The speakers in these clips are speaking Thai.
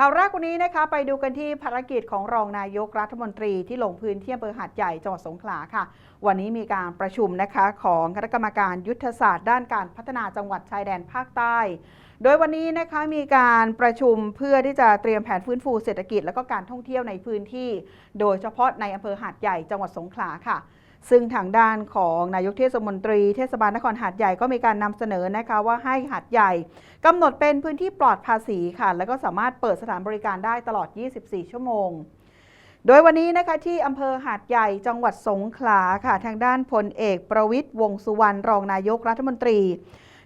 ข่าวแรกวันนี้นะคะไปดูกันที่ภารกิจของรองนายกรัฐมนตรีที่ลงพื้นที่อำเภอหาดใหญ่จังหวัดสงขลาค่ะ วันนี้มีการประชุมนะคะของคณะกรรมการยุทธศาสตร์ด้านการพัฒนาจังหวัดชายแดนภาคใต้ โดยวันนี้นะคะมีการประชุมเพื่อที่จะเตรียมแผนฟื้นฟูเศรษฐกิจ และก็การท่องเที่ยวในพื้นที่ โดยเฉพาะในอำเภอหาดใหญ่จังหวัดสงขลาค่ะ ซึ่งทางด้านของนายกเทศมนตรีเทศบาลนครหาดใหญ่ก็มีการนำเสนอนะคะว่าให้หาดใหญ่กำหนดเป็นพื้นที่ปลอดภาษีค่ะ แล้วก็สามารถเปิดสถานบริการได้ตลอด 24 ชั่วโมง โดยวันนี้นะคะที่อำเภอหาดใหญ่จังหวัดสงขลาค่ะ ทางด้านพลเอกประวิทย์วงสุวรรณรองนายกรัฐมนตรี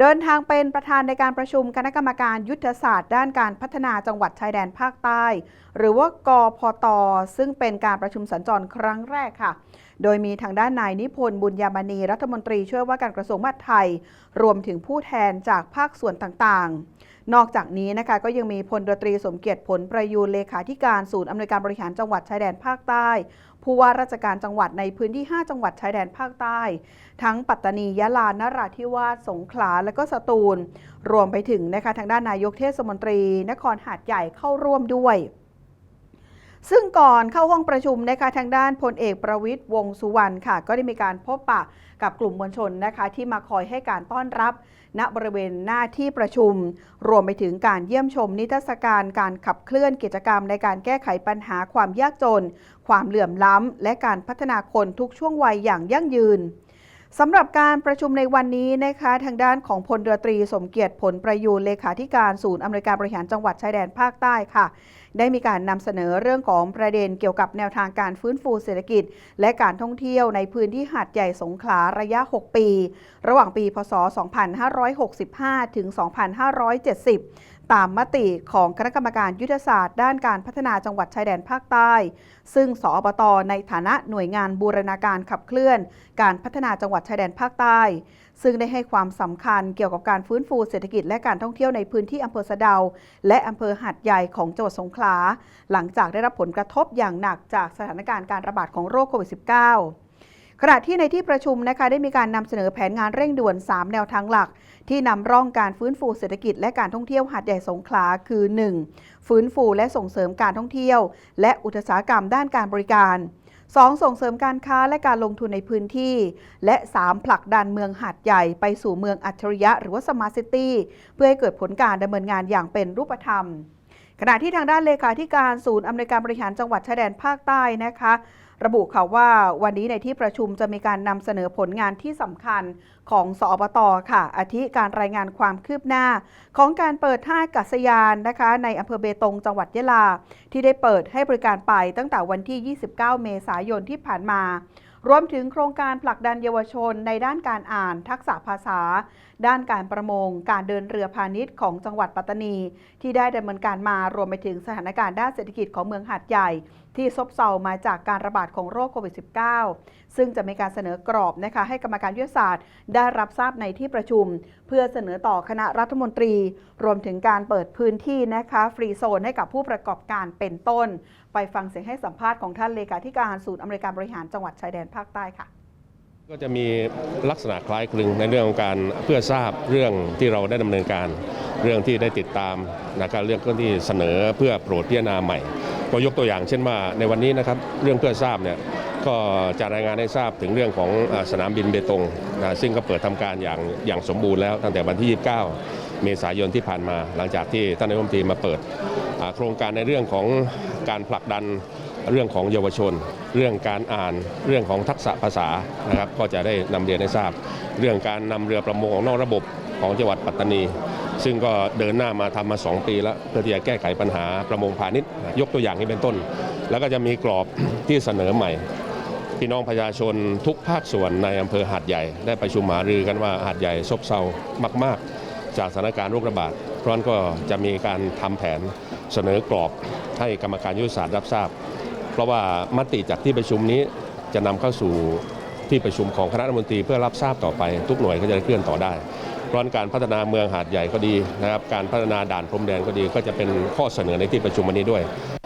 เดินทางเป็นประธานในการประชุมคณะกรรมการยุทธศาสตร์ ด้านการพัฒนาจังหวัดชายแดนภาคใต้ หรือว่ากพต ซึ่งเป็นการประชุมสัญจรครั้งแรกค่ะ โดยมีทางด้านนายนิพนธ์บุญยามณีรัฐมนตรีช่วยว่าการกระทรวงมหาดไทย รวมถึงผู้แทนจากภาคส่วนต่างๆ นอกจากนี้นะคะก็ยังมีพลดตรีสมเกียรติผลประยูนเลขาธิการศูนย์อำนวยการบริหารจังหวัดชายแดนภาคใต้ ผู้ว่าราชการจังหวัดในพื้นที่ 5 จังหวัดชายแดนภาคใต้ ทั้งปัตตานียะลานราธิวาสสงขลาและก็สตูล รวมไปถึงนะคะทางด้านนายกเทศมนตรี นครหาดใหญ่เข้าร่วมด้วย ซึ่งก่อนเข้าห้องประชุมนะคะทางด้านพลเอกประวิทย์วงสุวรรณค่ะ ก็ได้มีการพบปะกับกลุ่มมวลชนนะคะที่มาคอยให้การต้อนรับ ณบริเวณหน้าที่ประชุม รวมไปถึงการเยี่ยมชมนิทรรศการการขับเคลื่อนกิจกรรมในการแก้ไขปัญหาความยากจน ความเหลื่อมล้ำ และการพัฒนาคนทุกช่วงวัยอย่างยั่งยืน สำหรับการประชุมในวันนี้นะคะทางด้านของพลเรือตรีสมเกียรติผลประยูรเลขาธิการศูนย์อำนวยการบริหารจังหวัดชายแดนภาคใต้ค่ะ ได้มีการนำเสนอเรื่องของประเด็นเกี่ยวกับแนวทางการฟื้นฟูเศรษฐกิจ และการท่องเที่ยวในพื้นที่หาดใหญ่สงขลาระยะ 6 ปี ระหว่างปี พศ 2565 ถึง 2570 ตามมติของคณะกรรมการยุทธศาสตร์ด้านการพัฒนาจังหวัดชายแดนภาคใต้ ซึ่งสอบตในฐานะหน่วยงานบูรณาการขับเคลื่อน การพัฒนาจังหวัดชายแดนภาคใต้ ซึ่งได้ให้ความสำคัญเกี่ยวกับการฟื้นฟูเศรษฐกิจและการท่องเที่ยวในพื้นที่อำเภอสะเดา และอำเภอหาดใหญ่ของจังหวัดสงขลา หลังจากได้รับผลกระทบอย่างหนักจากสถานการณ์การระบาดของโรคโควิด -19 ขณะที่ในที่ประชุมนะคะได้มีการนำเสนอแผนงานเร่งด่วน 3 แนวทางหลัก ที่นำร่องการฟื้นฟูเศรษฐกิจและการท่องเที่ยวหาดใหญ่สงขลาคือ 1. ฟื้นฟูและส่งเสริมการท่องเที่ยว และอุตสาหกรรมด้านการบริการ 2. ส่งเสริมการค้าและการลงทุนในพื้นที่ และ 3. ผลักดันเมืองหาดใหญ่ไปสู่เมืองอัจฉริยะ หรือว่าสมาร์ทซิตี้เพื่อให้เกิดผลการดำเนินงานอย่างเป็นรูปธรรม ขณะที่ทางด้านเลขาธิการศูนย์อำนวยการบริหารจังหวัดชายแดนภาคใต้นะคะระบุค่ะว่าวันนี้ในที่ประชุมจะมีการนำเสนอผลงานที่สำคัญของสอบตค่ะ อาทิการรายงานความคืบหน้า ของการเปิดท่าอากาศยานนะคะ ในอำเภอเบตงจังหวัดยะลา ที่ได้เปิดให้บริการไปตั้งแต่วันที่ 29 เมษายนที่ผ่านมารวมถึงโครงการผลักดันเยาวชนในด้านการอ่านทักษะภาษา ด้านการประมง การเดินเรือพาณิชย์ของจังหวัดปัตตานี ที่ได้ดำเนินการมารวมไปถึงสถานการณ์ด้านเศรษฐกิจของเมืองหาดใหญ่ ที่ซบเซามาจากการระบาดของโรคโควิด -19 ซึ่งจะมีการเสนอกรอบนะคะให้กรรมการยุทธศาสตร์ ได้รับทราบในที่ประชุม เพื่อเสนอต่อคณะรัฐมนตรี รวมถึงการเปิดพื้นที่นะคะฟรีโซนให้กับผู้ประกอบการเป็นต้น ไปฟังเสียงให้สัมภาษณ์ของท่านเลขาธิการศูนย์อำนวยการบริหารจังหวัดชายแดนภาคใต้ค่ะ ก็จะมีลักษณะคล้ายคลึงในเรื่องของการเพื่อทราบเรื่องที่เราได้ดำเนินการ เรื่องที่ได้ติดตามนะครับเรื่องที่เสนอเพื่อโปรดพิจารณาใหม่ ก็ยกตัวอย่างเช่นว่าในวันนี้นะครับเรื่องเพื่อทราบเนี่ยก็จะรายงานให้ทราบถึงเรื่องของสนามบินเบตงนะซึ่งก็เปิดทำการอย่างอย่างสมบูรณ์แล้วตั้งแต่วันที่ 29 เมษายนที่ผ่านมา หลังจากที่ท่านนายกรัฐมนตรีมาเปิดโครงการในเรื่องของการผลักดัน เรื่องของเยาวชน เรื่องการอ่านเรื่องของทักษะภาษานะครับก็จะได้นำเรียนให้ทราบ เรื่องการนำเรือประมงนอกระบบของจังหวัดปัตตานี ซึ่งก็เดินหน้ามาทำมา 2 ปีแล้วเพื่อที่จะแก้ไขปัญหาประมงพาณิชย์ ยกตัวอย่างนี้เป็นต้น แล้วก็จะมีกรอบที่เสนอใหม่พี่น้องประชาชนทุกภาคส่วนในอำเภอหาดใหญ่ ได้ประชุมหารือกันว่าหาดใหญ่ซบเซามาก ๆ จากสถานการณ์โรคระบาดเพราะนั้นก็จะมีการทำแผนเสนอกรอบให้กรรมการยุทธศาสตร์รับทราบ เพราะว่ามติจากที่ประชุมนี้จะนำเข้าสู่ที่ประชุมของคณะรัฐมนตรีเพื่อรับทราบต่อไป ทุกหน่วยก็จะได้เคลื่อนต่อได้เพราะฉะนั้นการพัฒนาเมืองหาดใหญ่ก็ดีนะครับการพัฒนาด่านพรมแดนก็ดี ก็จะเป็นข้อเสนอในที่ประชุมวันนี้ด้วย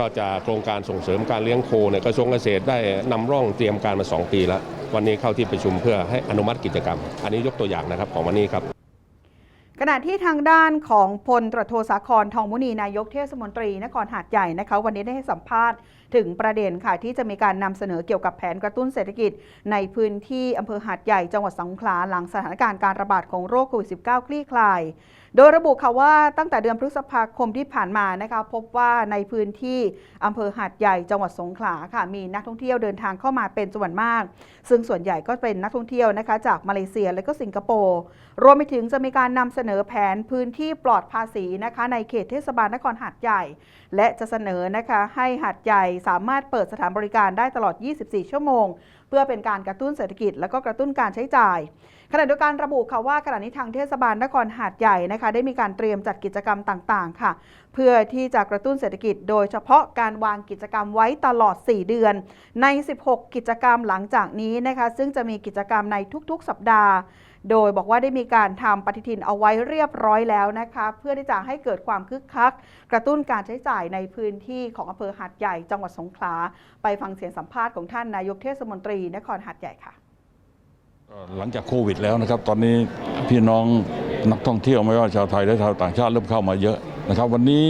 ก็จะโครงการส่งเสริมการเลี้ยงโคเนี่ยกระทรวงเกษตรได้นำร่องเตรียมการมา 2 ปีแล้ว วันนี้เข้าที่ประชุมเพื่อให้อนุมัติกิจกรรม อันนี้ยกตัวอย่างนะครับของวันนี้ครับ ขณะที่ทางด้านของพลตรโทสาครทองมุนีนายกเทศมนตรีนครหาดใหญ่นะคะวันนี้ได้ให้สัมภาษณ์ถึงประเด็นค่ะที่จะมีการนำเสนอเกี่ยวกับแผนกระตุ้นเศรษฐกิจ ในพื้นที่อำเภอหาดใหญ่จังหวัดสงขลาหลังสถานการณ์การระบาดของโรคโควิด -19 คลี่คลาย โดยระบุค่ะว่าตั้งแต่เดือนพฤษภาคมที่ผ่านมานะคะพบว่าในพื้นที่อำเภอหาดใหญ่จังหวัดสงขลาค่ะมีนักท่องเที่ยวเดินทางเข้ามาเป็นจำนวนมาก ซึ่งส่วนใหญ่ก็เป็นนักท่องเที่ยวนะคะจากมาเลเซียและก็สิงคโปร์รวมไปถึงจะมีการนำเสนอแผนพื้นที่ปลอดภาษีนะคะในเขตเทศบาลนครหาดใหญ่ และจะเสนอนะคะให้หาดใหญ่สามารถเปิดสถานบริการได้ตลอด 24 ชั่วโมง เพื่อเป็นการกระตุ้นเศรษฐกิจและก็กระตุ้นการใช้จ่าย ขณะเดียวกันระบุค่ะว่าขณะนี้ทางเทศบาลนครหาดใหญ่นะคะ ได้มีการเตรียมจัดกิจกรรมต่าง ๆ ค่ะ เพื่อที่จะกระตุ้นเศรษฐกิจ โดยเฉพาะการวางกิจกรรมไว้ตลอด 4 เดือน ใน 16 กิจกรรมหลังจากนี้นะคะ ซึ่งจะมีกิจกรรมในทุก ๆ สัปดาห์โดยบอกว่าได้มีการทำปฏิทินเอาไว้เรียบร้อยแล้วนะคะ เพื่อที่จะให้เกิดความคึกคัก กระตุ้นการใช้จ่ายในพื้นที่ของอำเภอหาดใหญ่จังหวัดสงขลา ไปฟังเสียงสัมภาษณ์ของท่านนายกเทศมนตรีนครหาดใหญ่ค่ะ หลังจากโควิดแล้วนะครับ ตอนนี้พี่น้องนักท่องเที่ยวไม่ว่าชาวไทยและชาวต่างชาติเริ่มเข้ามาเยอะนะครับ วันนี้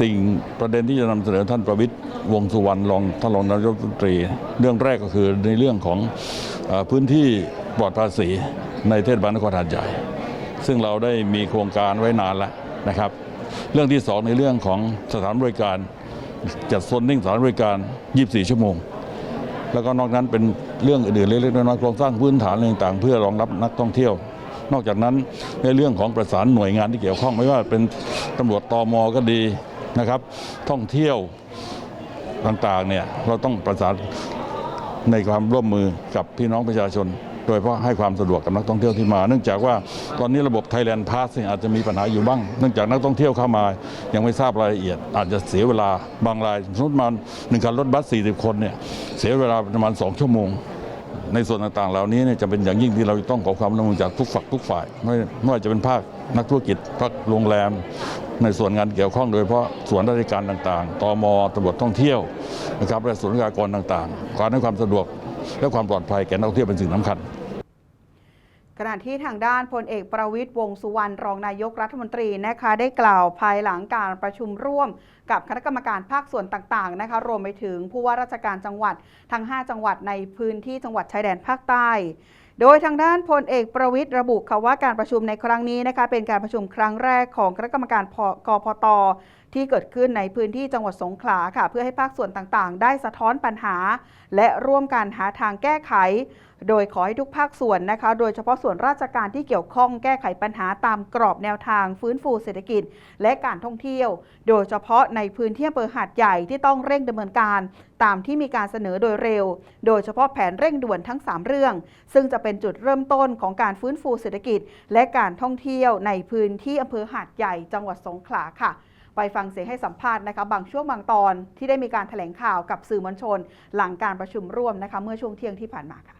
สิ่งประเด็นที่จะนำเสนอท่านประวิตยวงสุวรรณรองท่านรองนายกรัฐมนตรี เรื่องแรกก็คือในเรื่องของอพื้นที่ปลอดภาษีในเทศบาลนครหาดใหญ่ ซึ่งเราได้มีโครงการไว้นานแล้วนะครับ เรื่องที่สองในเรื่องของสถานบริการ จัดโซนนิ่งสถานบริการ 24 ชั่วโมง แล้วก็นอกนั้นเป็นเรื่องอื่นๆเล็กๆน้อยๆโครงสร้างพื้นฐานต่างๆ เพื่อรองรับนักท่องเที่ยว นอกจากนั้นในเรื่องของประสานหน่วยงานที่เกี่ยวข้องไม่ว่าเป็นตำรวจตมก็ดีนะครับ ท่องเที่ยวต่างๆเนี่ยเราต้องประสานในความร่วมมือกับพี่น้องประชาชน โดยเฉพาะให้ความสะดวกกับนักท่องเที่ยวที่มา เนื่องจากว่าตอนนี้ระบบ Thailand Pass เนี่ยอาจจะมีปัญหาอยู่บ้าง เนื่องจากนักท่องเที่ยวเข้ามา ยังไม่ทราบรายละเอียด อาจจะเสียเวลาบางรายสมมติมาหนึ่งคันรถบัส 40 คนเนี่ยเสียเวลาประมาณ 2 ชั่วโมงในส่วนต่างๆ เหล่านี้เนี่ยจะเป็นอย่างยิ่งที่เราต้องขอความร่วมมือจากทุกฝักทุกฝ่ายไม่ไม่ว่าจะเป็นภาคนักธุรกิจภาคโรงแรม ในส่วนงานเกี่ยวข้องโดยเฉพาะส่วนราชการต่างๆตมตำรวจท่องเที่ยวนะครับและส่วนราชการต่างๆ การให้ความสะดวกและความปลอดภัยแก่นักท่องเที่ยวเป็นสิ่งสำคัญ ขณะที่ทางด้านพลเอกประวิตยวงสุวรรณรองนายกรัฐมนตรีนะคะได้กล่าวภายหลังการประชุมร่วม กับคณะกรรมการภาคส่วนต่างๆนะคะรวมไปถึงผู้ว่าราชการจังหวัดทั้ง 5 จังหวัดในพื้นที่จังหวัดชายแดนภาคใต้ โดยทางด้านพลเอกประวิตยระบุค่ะว่าการประชุมในครั้งนี้นะคะเป็นการประชุมครั้งแรกของคณะกรรมการกพตที่เกิดขึ้นในพื้นที่จังหวัดสงขลาค่ะ เพื่อให้ภาคส่วนต่างๆ ได้สะท้อนปัญหา และร่วมกันหาทางแก้ไข โดยขอให้ทุกภาคส่วนนะคะ โดยเฉพาะส่วนราชการที่เกี่ยวข้องแก้ไขปัญหาตามกรอบแนวทางฟื้นฟูเศรษฐกิจ และการท่องเที่ยว โดยเฉพาะในพื้นที่อำเภอหาดใหญ่ที่ต้องเร่งดำเนินการ ตามที่มีการเสนอโดยเร็ว โดยเฉพาะแผนเร่งด่วนทั้ง 3 เรื่อง ซึ่งจะเป็นจุดเริ่มต้นของการฟื้นฟูเศรษฐกิจ และการท่องเที่ยวในพื้นที่อำเภอหาดใหญ่จังหวัดสงขลาค่ะ ไปฟังเสียงให้สัมภาษณ์นะคะบางช่วงบางตอนที่ได้มีการแถลงข่าวกับสื่อมวลชน หลังการประชุมร่วมนะคะเมื่อช่วงเที่ยงที่ผ่านมาค่ะ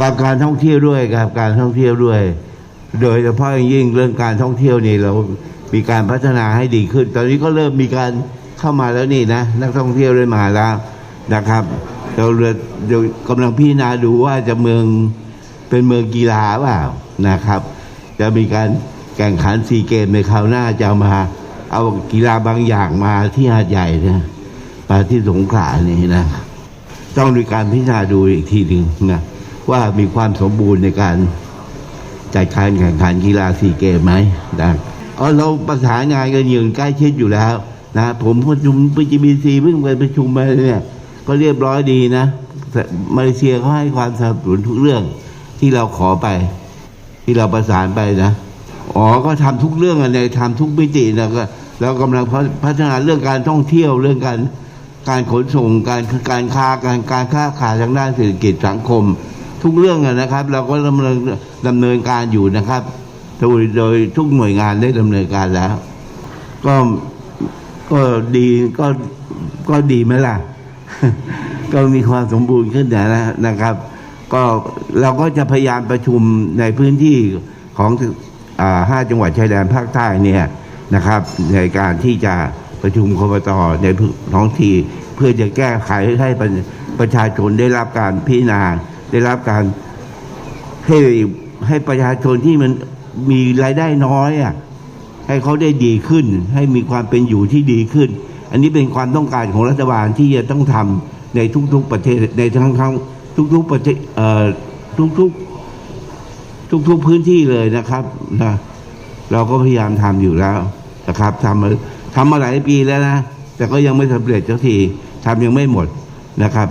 กับการท่องเที่ยวด้วยกับการท่องเที่ยวด้วย โดยเฉพาะยิ่งเรื่องการท่องเที่ยวนี่เรามีการพัฒนาให้ดีขึ้น ตอนนี้ก็เริ่มมีการเข้ามาแล้วนี่นะนักท่องเที่ยวได้มมาแล้วนะครับ เราเรือเดี๋ยวกำลังพิจารณาดูว่าจะเมืองเป็นเมืองกีฬาเปล่านะครับ จะมีการแข่งขันซีเกมในคราวหน้าจะมา เอากีฬาบางอย่างมาที่หาดใหญ่นะมาที่สงขลานี่นะ ต้องมีการพิจารณาดูอีกทีหนึ่งนะว่ามีความสมบูรณ์ในการจัดการแข่งขันกีฬาซีเกมไหมนะเออเราประสานงานกันอย่างใกล้ชิดอยู่แล้วนะผมประชุมปีจีบีซีเพิ่งไปประชุมมาเนี่ยก็เรียบร้อยดีนะแต่มาเลเซียเขาให้ความสนับสนุนทุกเรื่องที่เราขอไป ที่เราประสานไปนะ อ๋อก็ทำทุกเรื่องอะในทำทุกมิตินะก็เรากำลังพัฒนาเรื่องการท่องเที่ยวเรื่องการการขนส่งการการค้าการการค้าขายทางด้านเศรษฐกิจสังคม ทุกเรื่องอะนะครับ เราก็ดำเนินดำเนินการอยู่นะครับ โดยโดยทุกหน่วยงานได้ดำเนินการแล้ว ก็ก็ดีก็ก็ดีไหมล่ะ ก็มีความสมบูรณ์ขึ้นนะนะครับ ก็เราก็จะพยายามประชุมในพื้นที่ของ ห้าจังหวัดชายแดนภาคใต้เนี่ยนะครับในการที่จะประชุมคบตในท้องที่เพื่อจะแก้ไขให้ประประชาชนได้รับการพิจารณาได้รับการให้ให้ประชาชนที่มันมีรายได้น้อยอะให้เขาได้ดีขึ้น ให้มีความเป็นอยู่ที่ดีขึ้น อันนี้เป็นความต้องการของรัฐบาลที่จะต้องทำในทุกๆประเทศในทั้งทั้งทุกๆประเทศเอ่อทุกๆ ทุก ๆพื้นที่เลยนะครับนะเราก็พยายามทำอยู่แล้วนะครับทำมาทำมาหลายปีแล้วนะ แต่ก็ยังไม่สำเร็จสักทีทำยังไม่หมดนะครับ